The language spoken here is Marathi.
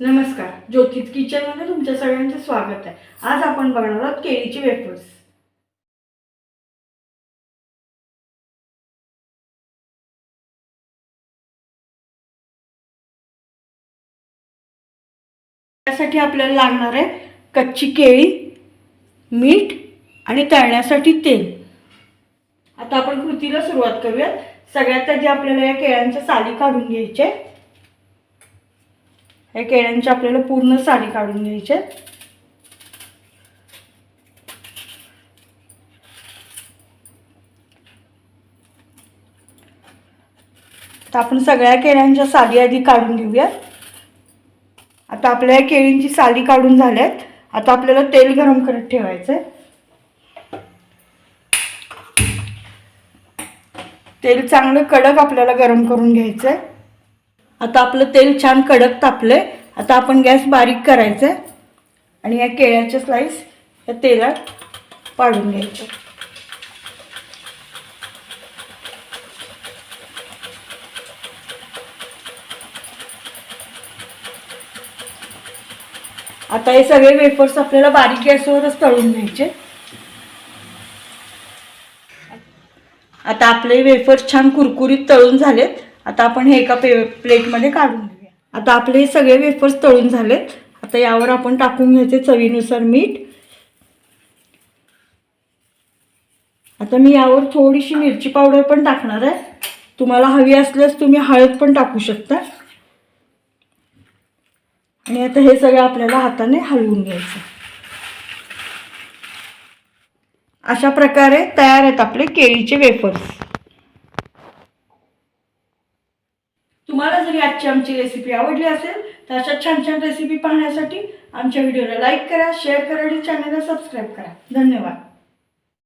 नमस्कार. ज्योतित किचनमध्ये तुमच्या सगळ्यांचे स्वागत आहे. आज आपण बघणार आहोत केळीची वेफर्स. त्यासाठी आपल्याला लागणार आहे कच्ची केळी मीठ आणि तळण्यासाठी तेल. आता आपण कृतीला सुरुवात करूयात. सगळ्यात आधी आपल्याला या केळ्यांच्या साली काढून घ्यायच्या हे या आपल्याला पूर्ण साडी काढून घ्यायची आहे. तर आपण सगळ्या केळ्यांच्या साली आधी काढून घेऊयात. आता आपल्या या केळींची साली काढून झाल्यात. आता आपल्याला तेल गरम करत ठेवायचं आहे. तेल चांगलं कडक आपल्याला गरम करून घ्यायचं आहे. आता आपलं तेल छान कडक तापलंय. आता आपण गॅस बारीक करायचा आहे आणि या केळ्याच्या स्लाईस या तेलात पाडून घ्यायचे. आता हे सगळे वेफर्स आपल्याला बारीक गॅसवरच तळून घ्यायचे. आता आपले वेफर्स छान कुरकुरीत तळून झालेत. आता आपण हे एका पे प्लेटमध्ये काढून घेऊया. आता आपले हे सगळे वेफर्स तळून झालेत. आता यावर आपण टाकून घ्यायचे चवीनुसार मीठ. आता मी यावर थोडीशी मिरची पावडर पण टाकणार आहे. तुम्हाला हवी असल्यास तुम्ही हळद पण टाकू शकता. आणि आता हे सगळं आपल्याला हाताने हलवून घ्यायचं. अशा प्रकारे तयार आहेत आपले केळीचे वेफर्स तुम्हाला जरी आजची आमची रेसिपी आवडली असेल तर अशा छान छान रेसिपी पाहण्यासाठी आमच्या व्हिडिओला लाईक करा शेअर करा आणि चॅनलला सबस्क्राईब करा. धन्यवाद.